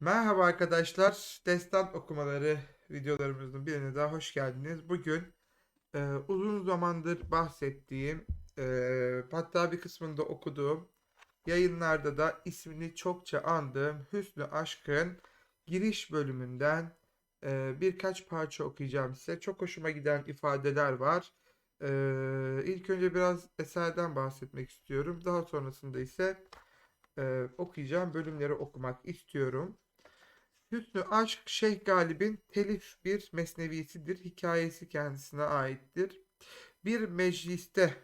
Merhaba arkadaşlar. Destan okumaları videolarımızın birine daha hoş geldiniz. Bugün e, uzun zamandır bahsettiğim, e, hatta bir kısmında okuduğum, yayınlarda da ismini çokça andığım Hüsnü Aşk'ın giriş bölümünden e, birkaç parça okuyacağım size. Çok hoşuma giden ifadeler var. E, ilk önce biraz eserden bahsetmek istiyorum. Daha sonrasında ise e, okuyacağım bölümleri okumak istiyorum. Hüsnü Aşk Şeyh Galip'in telif bir mesnevisidir. Hikayesi kendisine aittir. Bir mecliste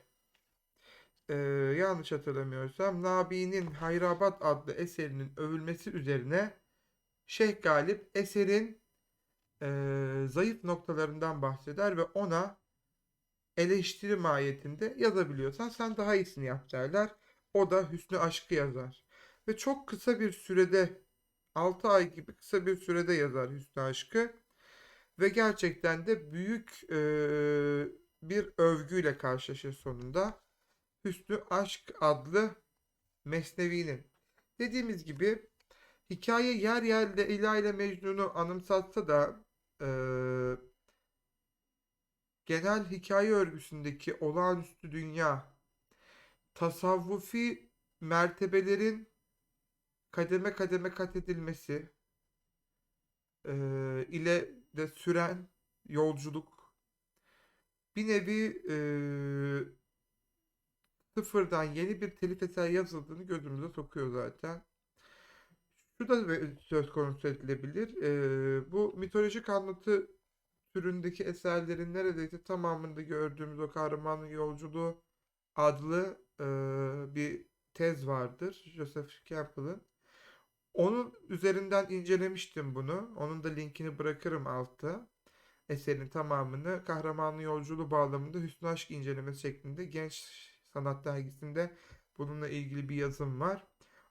e, yanlış hatırlamıyorsam Nabi'nin Hayrabat adlı eserinin övülmesi üzerine Şeyh Galip eserin e, zayıf noktalarından bahseder ve ona eleştiri mahiyetinde yazabiliyorsan sen daha iyisini yap derler. O da Hüsnü Aşk'ı yazar. Ve çok kısa bir sürede 6 ay gibi kısa bir sürede yazar Hüsnü Aşk'ı. Ve gerçekten de büyük e, bir övgüyle karşılaşır sonunda. Hüsnü Aşk adlı Mesnevi'nin. Dediğimiz gibi hikaye yer yer Leyla ile Mecnun'u anımsatsa da e, genel hikaye örgüsündeki olağanüstü dünya, tasavvufi mertebelerin kademe kademe kat edilmesi e, ile de süren yolculuk bir nevi e, sıfırdan yeni bir telif eser yazıldığını gözümüze sokuyor zaten. Şu da söz konusu edilebilir. E, bu mitolojik anlatı türündeki eserlerin neredeyse tamamında gördüğümüz o kahramanın yolculuğu adlı e, bir tez vardır. Joseph Campbell'ın. Onun üzerinden incelemiştim bunu. Onun da linkini bırakırım altta. Eserin tamamını kahramanın yolculuğu bağlamında Hüsnü Aşk incelemesi şeklinde Genç Sanat Dergisi'nde bununla ilgili bir yazım var.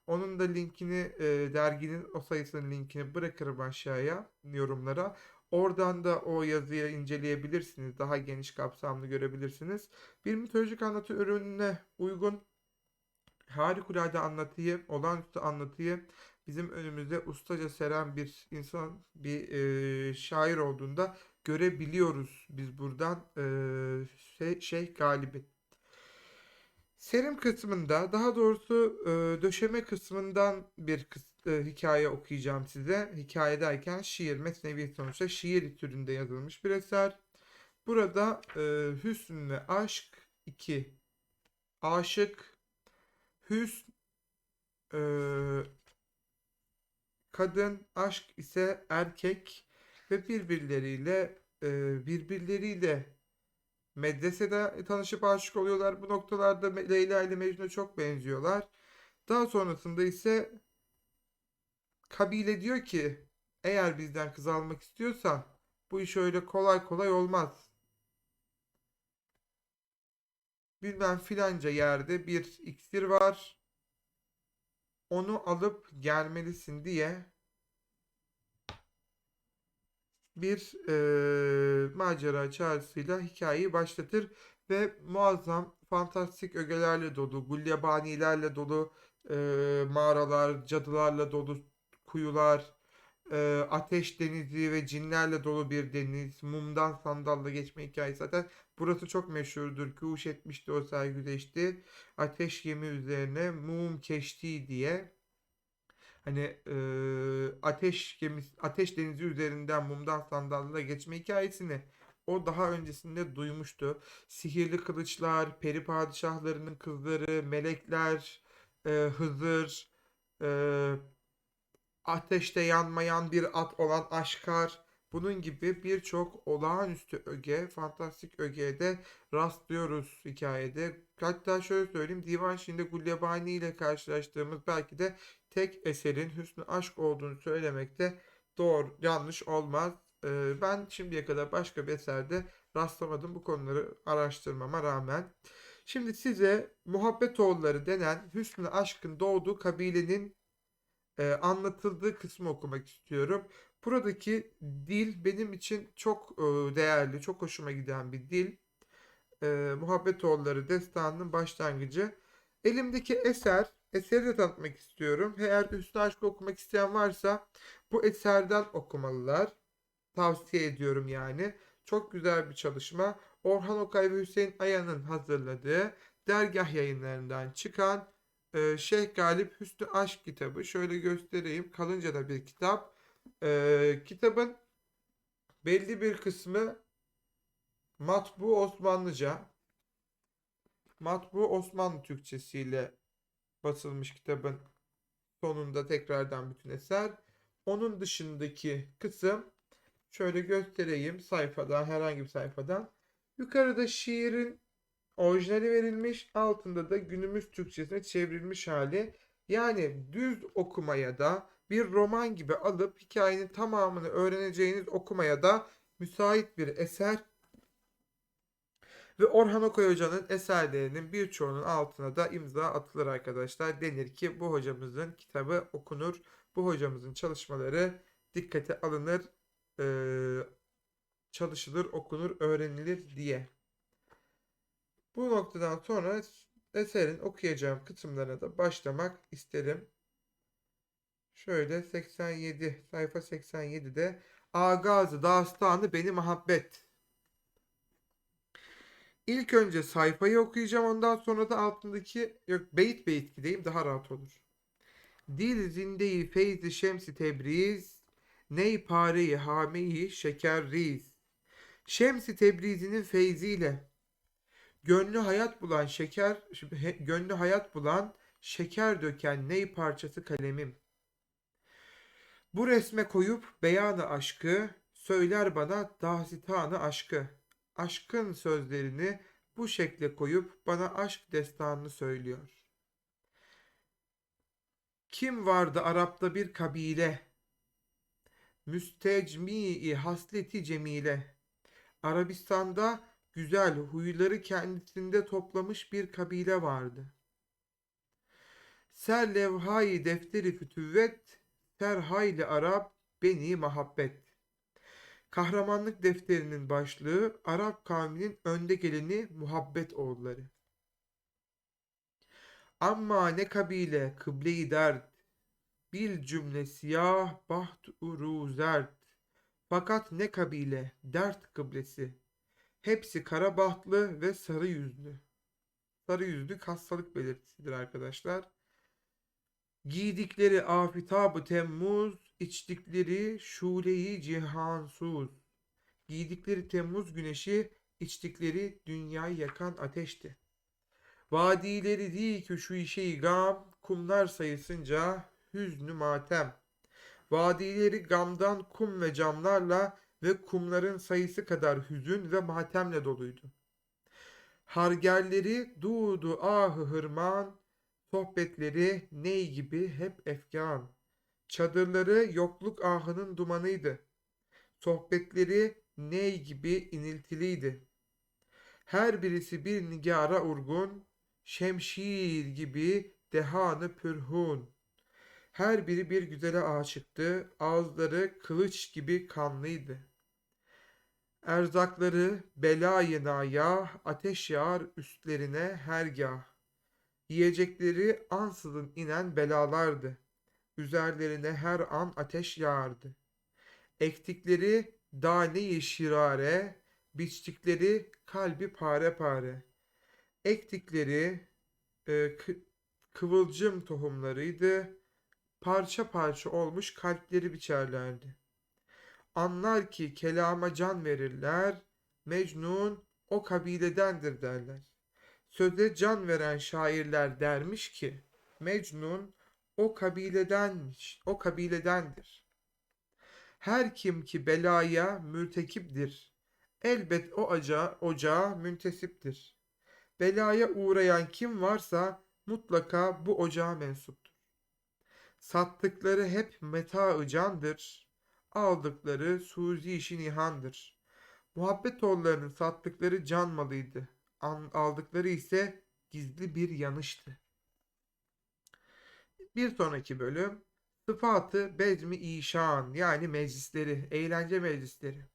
Onun da linkini e, derginin o sayısının linkini bırakırım aşağıya yorumlara. Oradan da o yazıyı inceleyebilirsiniz. Daha geniş kapsamlı görebilirsiniz. Bir mitolojik anlatı ürününe uygun harikulade anlatıyı, olağanüstü anlatıyı bizim önümüzde ustaca seren bir insan, bir e, şair olduğunda görebiliyoruz biz buradan e, şey, Şeyh Galip'i. Serim kısmında, daha doğrusu e, döşeme kısmından bir kıs- e, hikaye okuyacağım size. Hikaye derken şiir, mesnevi sonuçta şiir türünde yazılmış bir eser. Burada e, Hüsn ve Aşk 2. Aşık, Hüsn e, kadın, aşk ise erkek ve birbirleriyle e, birbirleriyle medresede tanışıp aşık oluyorlar. Bu noktalarda Leyla ile Mecnun'a çok benziyorlar. Daha sonrasında ise kabile diyor ki eğer bizden kız almak istiyorsan bu iş öyle kolay kolay olmaz. Bilmem filanca yerde bir iksir var. Onu alıp gelmelisin diye bir eee, macera çağrısıyla hikayeyi başlatır ve muazzam fantastik ögelerle dolu, gulyabanilerle dolu eee, mağaralar, cadılarla dolu kuyular, eee, ateş denizi ve cinlerle dolu bir deniz, mumdan sandalla geçme hikayesi zaten burası çok meşhurdur. Kuş etmişti o sergüleşti. Ateş yemi üzerine mum keşti diye. Hani e, ateş gemisi, ateş denizi üzerinden mumdan sandalla geçme hikayesini o daha öncesinde duymuştu. Sihirli kılıçlar, peri padişahlarının kızları, melekler, e, Hızır, e, ateşte yanmayan bir at olan Aşkar, bunun gibi birçok olağanüstü öge, fantastik ögeye de rastlıyoruz hikayede. Hatta şöyle söyleyeyim, Divan Şiirinde Gulyabani ile karşılaştığımız belki de tek eserin Hüsnü Aşk olduğunu söylemekte doğru, yanlış olmaz. Ee, ben şimdiye kadar başka bir eserde rastlamadım bu konuları araştırmama rağmen. Şimdi size Muhabbetoğulları denen Hüsnü Aşk'ın doğduğu kabilenin e, anlatıldığı kısmı okumak istiyorum. Buradaki dil benim için çok e, değerli, çok hoşuma giden bir dil. E, Muhabbetoğulları destanının başlangıcı. Elimdeki eser eseri de tanıtmak istiyorum. Eğer Hüsnü Aşk'ı okumak isteyen varsa bu eserden okumalılar. Tavsiye ediyorum yani. Çok güzel bir çalışma. Orhan Okay ve Hüseyin Aya'nın hazırladığı dergah yayınlarından çıkan e, Şeyh Galip Hüsnü Aşk kitabı. Şöyle göstereyim. Kalınca da bir kitap. E, kitabın belli bir kısmı matbu Osmanlıca. Matbu Osmanlı Türkçesiyle basılmış kitabın sonunda tekrardan bütün eser. Onun dışındaki kısım şöyle göstereyim sayfadan herhangi bir sayfadan. Yukarıda şiirin orijinali verilmiş, altında da günümüz Türkçesine çevrilmiş hali. Yani düz okumaya da bir roman gibi alıp hikayenin tamamını öğreneceğiniz okumaya da müsait bir eser. Ve Orhan Okay Hoca'nın eserlerinin birçoğunun altına da imza atılır arkadaşlar. Denir ki bu hocamızın kitabı okunur. Bu hocamızın çalışmaları dikkate alınır, çalışılır, okunur, öğrenilir diye. Bu noktadan sonra eserin okuyacağım kısımlarına da başlamak isterim. Şöyle 87 sayfa 87'de Agazı Dastanı Beni Muhabbet. İlk önce sayfayı okuyacağım ondan sonra da altındaki yok beyit beyit gideyim daha rahat olur. Dil zindeyi feyzi şemsi tebriz ney pareyi hameyi şeker riz. Şemsi tebrizinin feyziyle gönlü hayat bulan şeker gönlü hayat bulan şeker döken ney parçası kalemim. Bu resme koyup beyanı aşkı söyler bana dahsitanı aşkı. Aşkın sözlerini bu şekle koyup bana aşk destanını söylüyor. Kim vardı Arap'ta bir kabile? Müstecmi hasleti cemile. Arabistan'da güzel huyları kendisinde toplamış bir kabile vardı. Ser levhayı defteri fütüvvet, ser hayli Arap beni muhabbet. Kahramanlık defterinin başlığı Arap kavminin önde geleni muhabbet oğulları. Amma ne kabile kıble-i dert, bil cümle siyah baht uru zert. Fakat ne kabile dert kıblesi, hepsi kara bahtlı ve sarı yüzlü. Sarı yüzlük hastalık belirtisidir arkadaşlar. Giydikleri afitabı temmuz, içtikleri şuleyi cihansuz. Giydikleri Temmuz güneşi, içtikleri dünyayı yakan ateşti. Vadileri değil ki şu işe gam, kumlar sayısınca hüznü matem. Vadileri gamdan kum ve camlarla ve kumların sayısı kadar hüzün ve matemle doluydu. Hargerleri dudu ahı hırman, sohbetleri ney gibi hep efkan. Çadırları yokluk ahının dumanıydı. Sohbetleri ney gibi iniltiliydi. Her birisi bir nigara urgun, şemşir gibi dehanı pürhun. Her biri bir güzele aşıktı, ağızları kılıç gibi kanlıydı. Erzakları belayı nayah, ateş yağar üstlerine hergah. Yiyecekleri ansızın inen belalardı. Üzerlerine her an ateş yağardı. Ektikleri dane-i şirare, biçtikleri kalbi pare pare. Ektikleri e, kıvılcım tohumlarıydı. Parça parça olmuş kalpleri biçerlerdi. Anlar ki kelama can verirler, Mecnun o kabiledendir derler. Söze can veren şairler dermiş ki, Mecnun o kabiledenmiş, o kabiledendir. Her kim ki belaya mürtekiptir, elbet o aca, ocağa müntesiptir. Belaya uğrayan kim varsa mutlaka bu ocağa mensuptur. Sattıkları hep meta candır, aldıkları suzi işi nihandır. Muhabbet oğullarının sattıkları can malıydı, aldıkları ise gizli bir yanıştı. Bir sonraki bölüm Sıfatı bezmi işan yani meclisleri, eğlence meclisleri.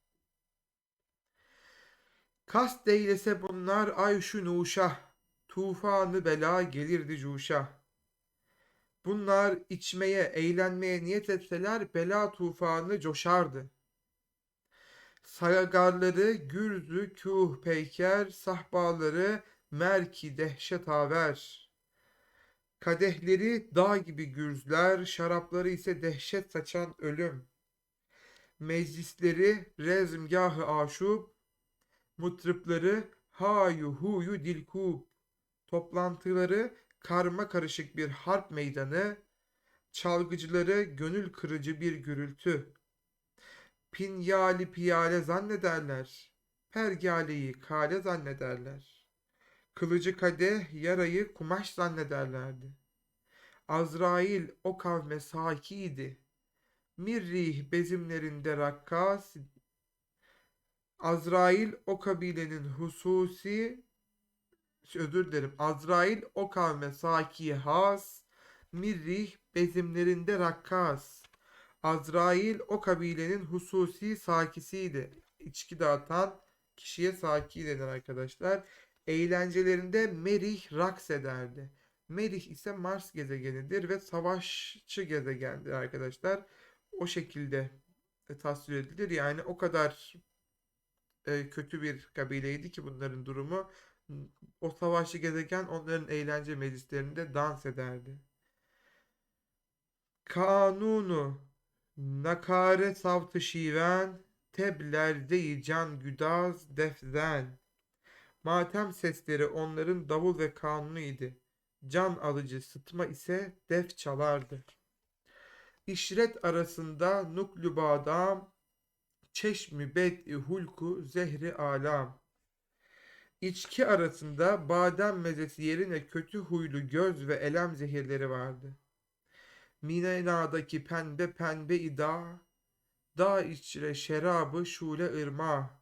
Kast eylese bunlar ay şu nuşa, tufanı bela gelirdi cuşa. Bunlar içmeye, eğlenmeye niyet etseler bela tufanı coşardı. Sayagarları gürzü küh peyker, sahbaları merki dehşet haver. Kadehleri dağ gibi gürzler, şarapları ise dehşet saçan ölüm. Meclisleri rezmgahı aşub, mutripleri hayu huyu dilkub. Toplantıları karma karışık bir harp meydanı, çalgıcıları gönül kırıcı bir gürültü. Pinyali piyale zannederler, pergaleyi kale zannederler. Kılıcı kadeh, yarayı kumaş zannederlerdi. Azrail o kavme sakiydi. Mirrih bezimlerinde rakkas, Azrail o kabilenin hususi özür dilerim. Azrail o kavme saki has, mirrih bezimlerinde rakkas. Azrail o kabilenin hususi sakisiydi. İçki dağıtan kişiye saki denir arkadaşlar. Eğlencelerinde merih raks ederdi. Merih ise Mars gezegenidir ve savaşçı gezegendir arkadaşlar. O şekilde e, tasvir edilir. Yani o kadar e, kötü bir kabileydi ki bunların durumu. O savaşçı gezegen onların eğlence meclislerinde dans ederdi. Kanunu nakare savtı şiven teblerde can güdaz defzen. Matem sesleri onların davul ve kanunu idi. Can alıcı sıtma ise def çalardı. İşret arasında nuklü badam, çeşmi bed'i hulku zehri alam. İçki arasında badem mezesi yerine kötü huylu göz ve elem zehirleri vardı. Minena'daki pembe pembe ida, dağ içre şerabı şule ırma.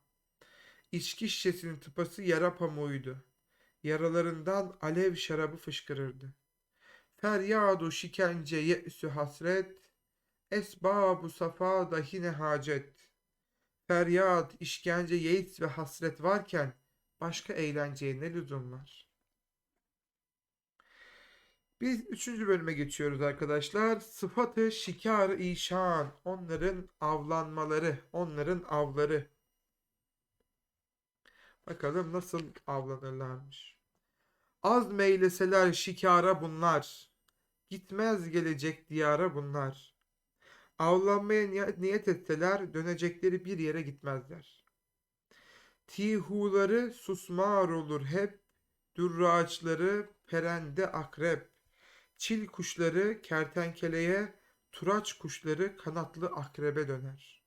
İçki şişesinin tıpası yara pamuğuydu. Yaralarından alev şarabı fışkırırdı. Feryadu şikence ye'sü hasret, esbabu safa da yine hacet. Feryat, işkence, yeis ve hasret varken başka eğlenceye ne lüzum var? Biz üçüncü bölüme geçiyoruz arkadaşlar. Sıfatı şikar işan. Onların avlanmaları, onların avları. Bakalım nasıl avlanırlarmış. Az meyleseler şikara bunlar. Gitmez gelecek diyara bunlar. Avlanmaya niyet etseler dönecekleri bir yere gitmezler. Tihuları susmar olur hep, dürraçları perende akrep, çil kuşları kertenkeleye, turaç kuşları kanatlı akrebe döner.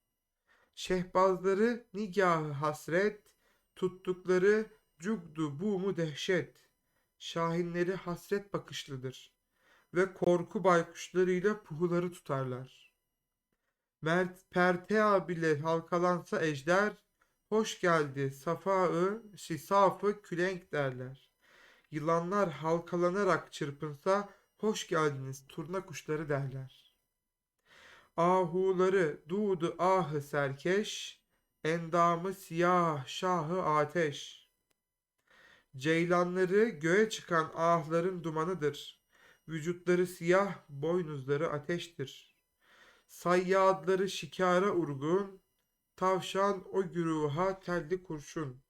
Şehbazları nigahı hasret, tuttukları cugdu bu mu dehşet. Şahinleri hasret bakışlıdır ve korku baykuşlarıyla puhuları tutarlar. Mert Pertea bile halkalansa ejder, Hoş geldi safaı, şisafı külenk derler. Yılanlar halkalanarak çırpınsa hoş geldiniz turna kuşları derler. Ahuları dudu ahı serkeş, endamı siyah şahı ateş. Ceylanları göğe çıkan ahların dumanıdır. Vücutları siyah, boynuzları ateştir. Sayyadları şikara urgun, Tavşan o güruha telli kurşun.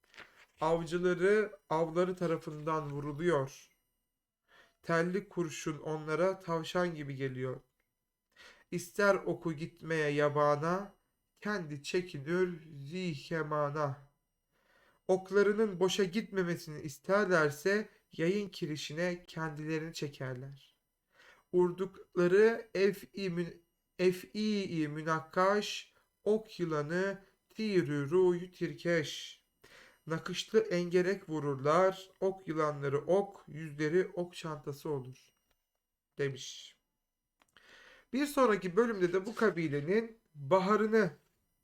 Avcıları avları tarafından vuruluyor. Telli kurşun onlara tavşan gibi geliyor. İster oku gitmeye yabana, kendi çekinir zihemana. Oklarının boşa gitmemesini isterlerse yayın kirişine kendilerini çekerler. Urdukları ef'i ef'i münakkaş, ok yılanı tirü ruyu tirkeş. Nakışlı engerek vururlar, ok yılanları ok, yüzleri ok çantası olur. Demiş. Bir sonraki bölümde de bu kabilenin baharını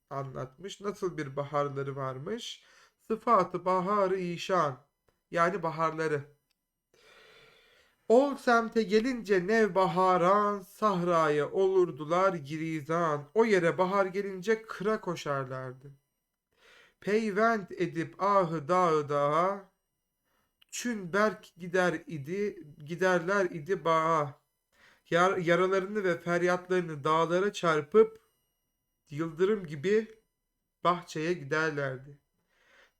anlatmış. Nasıl bir baharları varmış? Sıfatı baharı işan yani baharları. Ol semte gelince nev baharan, sahraya olurdular girizan. O yere bahar gelince kıra koşarlardı. Peyvent edip ahı dağı dağa, çün berk gider idi, giderler idi bağa. Yar- yaralarını ve feryatlarını dağlara çarpıp yıldırım gibi bahçeye giderlerdi.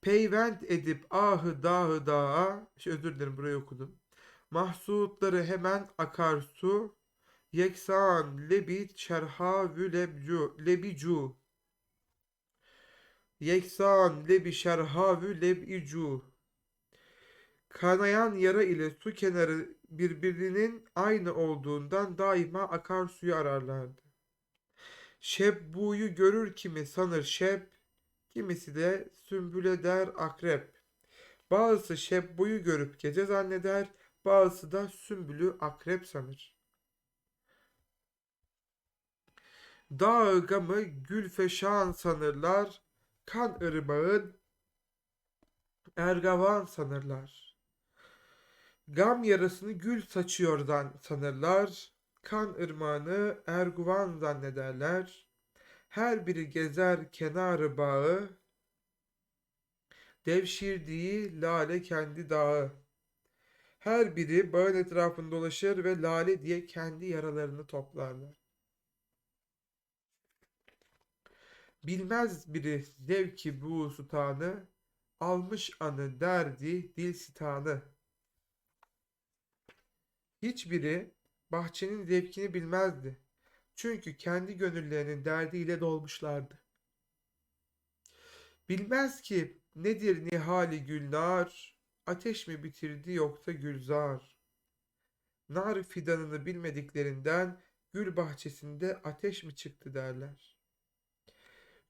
Peyvend edip ahı dahı dağa, şey, özür dilerim burayı okudum. Mahsutları hemen akarsu, yeksan lebi şerhavü lebcu, lebicu. Yeksan lebi şerhavü lebicu. Kanayan yara ile su kenarı birbirinin aynı olduğundan daima akarsuyu ararlardı. Şebbuyu görür kimi sanır şeb, kimisi de sümbüle der akrep. Bazısı şebbuyu görüp gece zanneder, bazısı da sümbülü akrep sanır. Dağ gamı gülfeşan sanırlar, kan ırmağın ergavan sanırlar. Gam yarasını gül saçıyordan sanırlar, kan ırmağını erguvan zannederler. Her biri gezer kenarı bağı, devşirdiği lale kendi dağı. Her biri bağın etrafında dolaşır ve lale diye kendi yaralarını toplarlar. Bilmez biri zevki bu sultanı, almış anı derdi dil sitanı. Hiçbiri bahçenin zevkini bilmezdi. Çünkü kendi gönüllerinin derdiyle dolmuşlardı. Bilmez ki nedir nihali gülnar, ateş mi bitirdi yoksa gülzar. Nar fidanını bilmediklerinden gül bahçesinde ateş mi çıktı derler.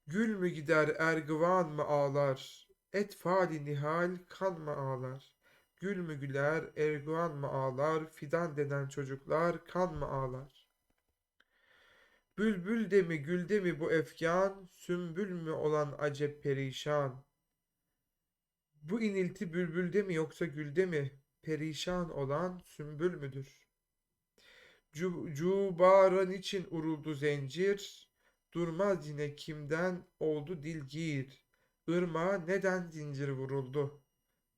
Gül mü gider ergıvan mı ağlar, etfali nihal kan mı ağlar. Gül mü güler, erguvan mı ağlar, fidan denen çocuklar kan mı ağlar? Bülbül de mi gülde mi bu efkan, sümbül mü olan acep perişan? Bu inilti bülbülde mi yoksa gülde mi, perişan olan sümbül müdür? Cu Cubaran için uruldu zincir, durmaz yine kimden oldu dilgir. Irmağa neden zincir vuruldu?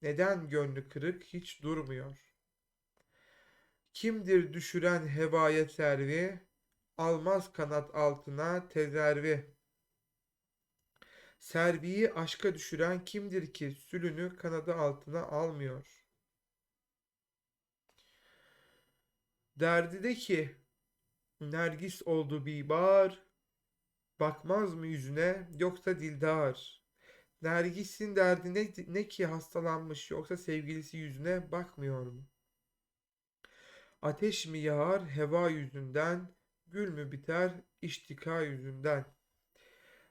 Neden gönlü kırık hiç durmuyor? Kimdir düşüren hevaya servi, almaz kanat altına tezervi. Serviyi aşka düşüren kimdir ki sülünü kanadı altına almıyor? Derdi de ki Nergis oldu bibar, bakmaz mı yüzüne yoksa dildar? Nergis'in derdi ne, ne ki hastalanmış yoksa sevgilisi yüzüne bakmıyor mu? Ateş mi yağar heva yüzünden, gül mü biter iştika yüzünden?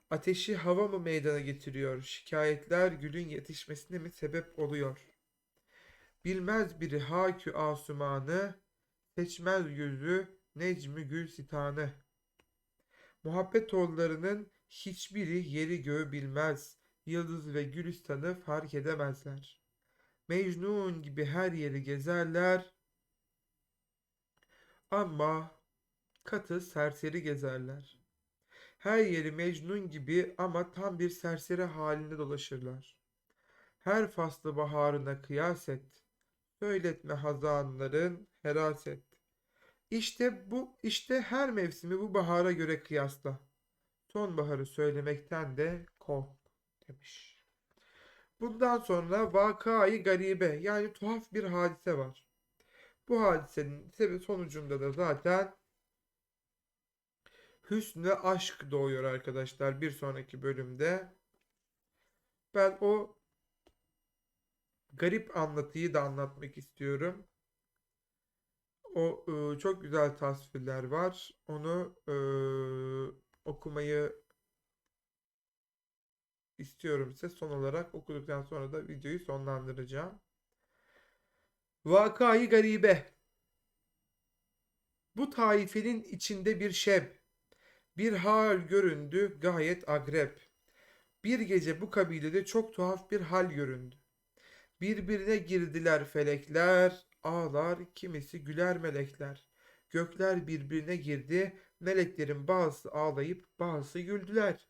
Ateşi hava mı meydana getiriyor? Şikayetler gülün yetişmesine mi sebep oluyor? Bilmez biri hakü asumanı, seçmez gözü necmi gül sitanı. Muhabbet oğullarının hiçbiri yeri göğü bilmez, yıldız ve gülistanı fark edemezler. Mecnun gibi her yeri gezerler, ama katı serseri gezerler. Her yeri Mecnun gibi ama tam bir serseri halinde dolaşırlar. Her faslı baharına kıyas et. Söyletme hazanların heraset. İşte bu işte her mevsimi bu bahara göre kıyasla. Sonbaharı söylemekten de kork demiş. Bundan sonra vakayı garibe yani tuhaf bir hadise var. Bu hadisenin sebebi sonucunda da zaten hüsnü aşk doğuyor arkadaşlar bir sonraki bölümde. Ben o garip anlatıyı da anlatmak istiyorum. O e, çok güzel tasvirler var. Onu e, okumayı istiyorum size. Son olarak okuduktan sonra da videoyu sonlandıracağım. Vakayı garibe. Bu taifenin içinde bir şeb, bir hal göründü gayet agrep. Bir gece bu kabilede çok tuhaf bir hal göründü. Birbirine girdiler felekler, ağlar, kimisi güler melekler. Gökler birbirine girdi, meleklerin bazısı ağlayıp bazısı güldüler.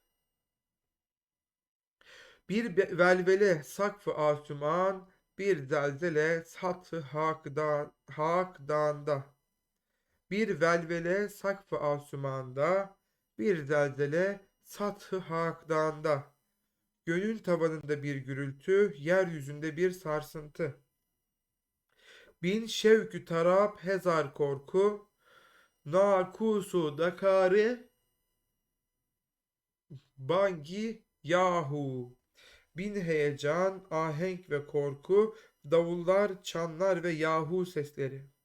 Bir velvele sakfı asuman, bir zelzele satı hak, da, hak dağında. Bir velvele sakfı asumanda, bir zelzele sathı hakdanda. Gönül tavanında bir gürültü, yeryüzünde bir sarsıntı. Bin şevkü tarap hezar korku, nakusu dakari, bangi yahu. Bin heyecan, ahenk ve korku, davullar, çanlar ve yahu sesleri.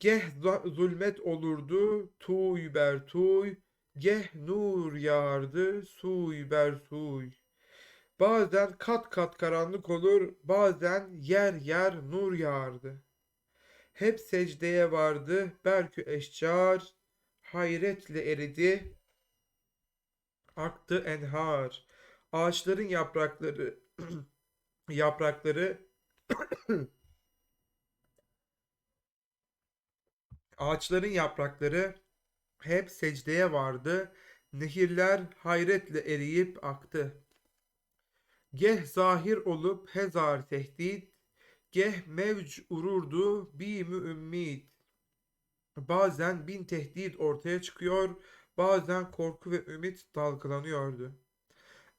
Geh zulmet olurdu, tuy ber tuy, geh nur yağardı, suy ber suy. Bazen kat kat karanlık olur, bazen yer yer nur yağardı. Hep secdeye vardı, berkü eşcar, hayretle eridi, aktı enhar. Ağaçların yaprakları, yaprakları Ağaçların yaprakları hep secdeye vardı. Nehirler hayretle eriyip aktı. Geh zahir olup hezar tehdit, geh mevc ururdu bi mümmid. Bazen bin tehdit ortaya çıkıyor, bazen korku ve ümit dalgalanıyordu.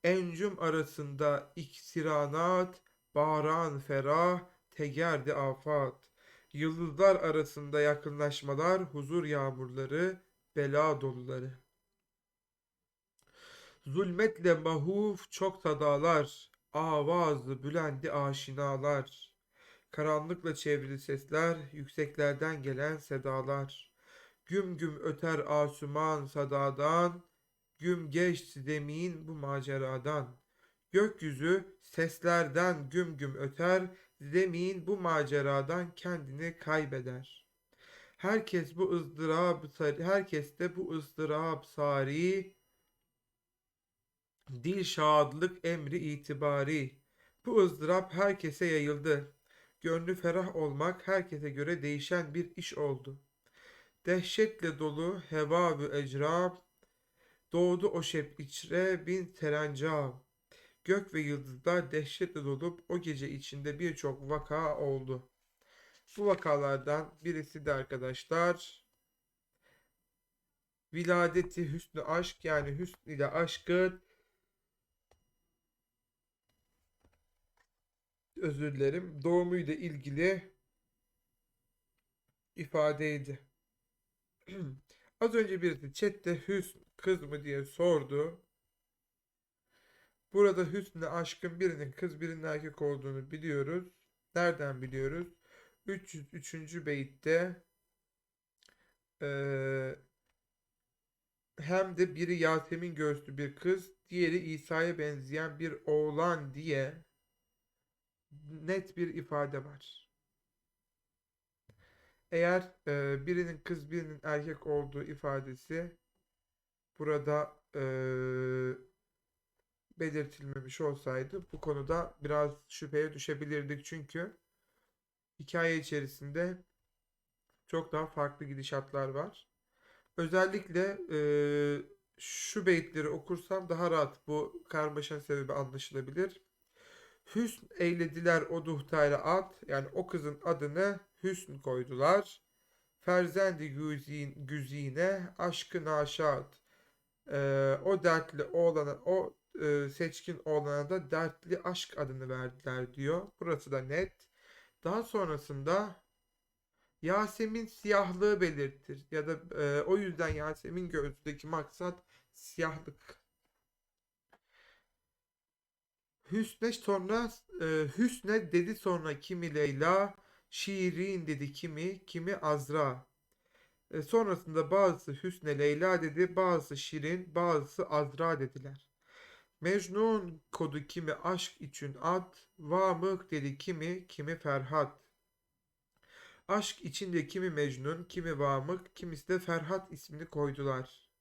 Encüm arasında iksiranat, bağıran ferah, tegerdi afat. Yıldızlar arasında yakınlaşmalar, huzur yağmurları, bela doluları. Zulmetle mahuf çok sadalar, avazı bülendi aşinalar. Karanlıkla çevrili sesler, yükseklerden gelen sedalar. Güm güm öter asuman sadadan, güm geçti zemin bu maceradan. Gökyüzü seslerden güm güm öter, zemin bu maceradan kendini kaybeder. Herkes bu ızdırap herkes de bu ızdırap sari dil şadlık emri itibari. Bu ızdırap herkese yayıldı. Gönlü ferah olmak herkese göre değişen bir iş oldu. Dehşetle dolu heva ve ecrab, doğdu o şep içre bin serencam. Gök ve yıldızlar dehşetle dolup o gece içinde birçok vaka oldu. Bu vakalardan birisi de arkadaşlar viladeti hüsnü aşk yani hüsn ile aşkın özür dilerim doğumuyla ilgili ifadeydi. Az önce birisi chatte hüsn kız mı diye sordu. Burada hüsnü aşkın birinin kız birinin erkek olduğunu biliyoruz. Nereden biliyoruz? 303. beytte eee, hem de biri Yasemin göğüslü bir kız, diğeri İsa'ya benzeyen bir oğlan diye net bir ifade var. Eğer e, birinin kız birinin erkek olduğu ifadesi burada e, belirtilmemiş olsaydı bu konuda biraz şüpheye düşebilirdik çünkü hikaye içerisinde çok daha farklı gidişatlar var. Özellikle e, şu beyitleri okursam daha rahat bu karmaşanın sebebi anlaşılabilir. Hüsn eylediler o duhtayla ad yani o kızın adını Hüsn koydular. Ferzendi güzin, güzine aşkı naşat. Ee, o dertli oğlana o e, seçkin oğlana da dertli aşk adını verdiler diyor. Burası da net. Daha sonrasında Yasemin siyahlığı belirtir ya da e, o yüzden Yasemin gözündeki maksat siyahlık. Hüsne sonra e, Hüsne dedi sonra kimi Leyla, Şirin dedi kimi, kimi Azra. E, sonrasında bazısı Hüsne Leyla dedi, bazısı Şirin, bazısı Azra dediler. Mecnun kodu kimi aşk için ad, Vamık dedi kimi, kimi Ferhat. Aşk içinde kimi Mecnun, kimi Vamık, kimisi de Ferhat ismini koydular.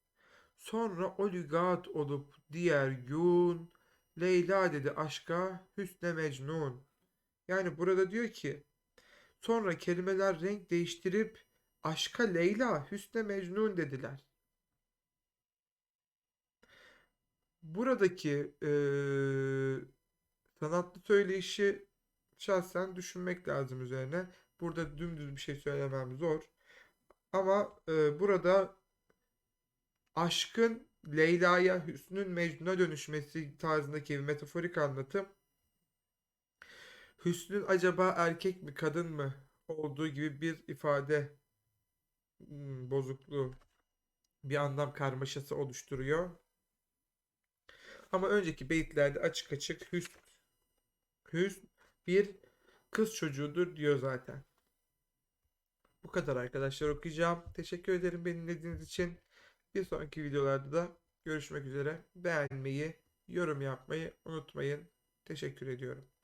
Sonra o lügat olup diğer gün, Leyla dedi aşka, Hüsne Mecnun. Yani burada diyor ki, sonra kelimeler renk değiştirip aşka Leyla, Hüsne Mecnun dediler. Buradaki eee, sanatlı söyleyişi şahsen düşünmek lazım üzerine. Burada dümdüz bir şey söylemem zor. Ama e, burada aşkın Leyla'ya, Hüsnü'nün Mecnun'a dönüşmesi tarzındaki bir metaforik anlatım. Hüsnü'nün acaba erkek mi kadın mı olduğu gibi bir ifade hmm, bozukluğu, bir anlam karmaşası oluşturuyor. Ama önceki beyitlerde açık açık Hüsn, Hüsn bir kız çocuğudur diyor zaten. Bu kadar arkadaşlar okuyacağım. Teşekkür ederim beni dinlediğiniz için. Bir sonraki videolarda da görüşmek üzere. Beğenmeyi, yorum yapmayı unutmayın. Teşekkür ediyorum.